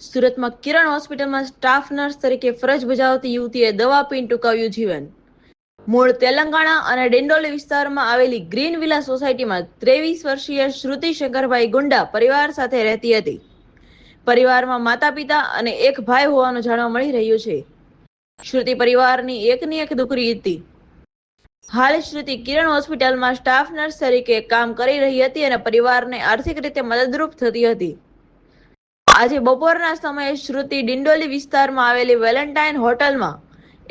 સુરતમાં કિરણ હોસ્પિટલમાં staff nurse તરીકે ફરજ બજાવતી યુવતીએ દવા પીને ટૂંકાવ્યું જીવન. મૂળ તેલંગાણા અને ડેન્ડોલી વિસ્તારમાં આવેલી ગ્રીન વિલા સોસાયટીમાં ત્રેવીસ વર્ષીય શ્રુતિ શંકરભાઈ ગુંડા પરિવાર સાથે રહેતી હતી. પરિવારમાં માતા પિતા અને એક ભાઈ હોવાનું જાણવા મળી રહ્યું છે. શ્રુતિ પરિવારની એકની એક દીકરી હતી. હાલ શ્રુતિ કિરણ હોસ્પિટલમાં સ્ટાફ નર્સ તરીકે કામ કરી રહી હતી અને પરિવારને આર્થિક રીતે મદદરૂપ થતી હતી. આજે બપોરના સમયે શ્રુતિ ડિંડોલી વિસ્તારમાં આવેલી વેલેન્ટાઇન હોટલમાં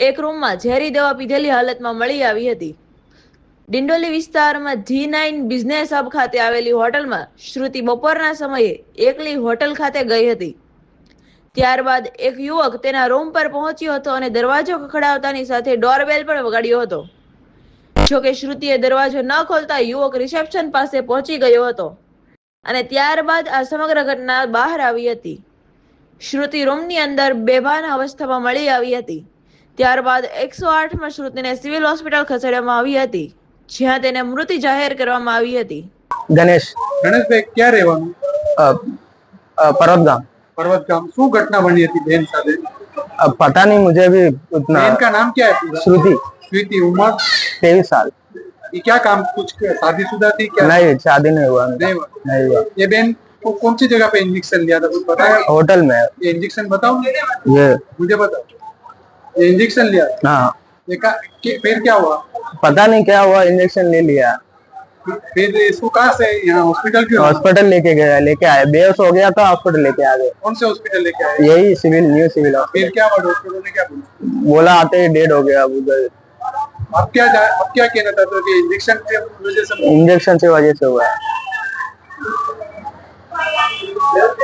એક રૂમમાં ઝેરી દવા પીધેલી હાલતમાં મળી આવી હતી. ડિંડોલી વિસ્તારમાં જી નાઇન બિઝનેસ હબ ખાતે આવેલી હોટલમાં શ્રુતિ બપોરના સમયે એકલી હોટલ ખાતે ગઈ હતી. ત્યારબાદ એક યુવક તેના રૂમ પર પહોંચ્યો હતો અને દરવાજો ખખડાવતાની સાથે ડોરબેલ પણ વગાડ્યો હતો. જોકે શ્રુતિએ દરવાજો ન ખોલતા યુવક રિસેપ્શન પાસે પહોંચી ગયો હતો. અને ત્યારબાદ આ સમગ્ર ઘટના બહાર આવી હતી શ્રુતિ રૂમની અંદર બેભાન અવસ્થામાં મળી આવી હતી ત્યારબાદ એકસો આઠમાં શ્રુતિને સિવિલ હોસ્પિટલ ખસેડવામાં આવી હતી જ્યાં તેને મૃત જાહેર કરવામાં આવી હતી ગણેશ ગણેશભાઈ ક્યાં રહેવાનું અ, અ, पर्वत गांव पर्वत गांव શું ઘટના બની હતી બેન સાથે अब पता नहीं मुझे भी उतना बेन का नाम क्या है पूरा श्रुति स्वीति उमर तेईस साल ये क्या काम कुछ शादीशुदा थी क्या? नहीं शादी नहीं हुआ। नहीं हुआ। नहीं हुआ। ये बेन को कौन सी जगह पे इंजेक्शन लिया था? कुछ पता है होटल में। ये इंजेक्शन बताओ ये। मुझे बताओ। ये इंजेक्शन लिया हाँ। ये का फिर क्या हुआ? पता नहीं क्या हुआ इंजेक्शन ले लिया। फिर इसको कहाँ से? यहाँ हॉस्पिटल क्यों? हॉस्पिटल लेके गया लेके आए बेहोश हो गया था हॉस्पिटल लेके आ गए कौन से हॉस्पिटल लेके आए यही सिविल न्यू सिविल फिर क्या हुआ? डॉक्टरों ने क्या बोला? बोला आते ही डेड हो गया अब उधर। अब क्या जा- अब क्या कहना चाहते हो कि इंजेक्शन के वजह से इंजेक्शन से वजह से हुआ है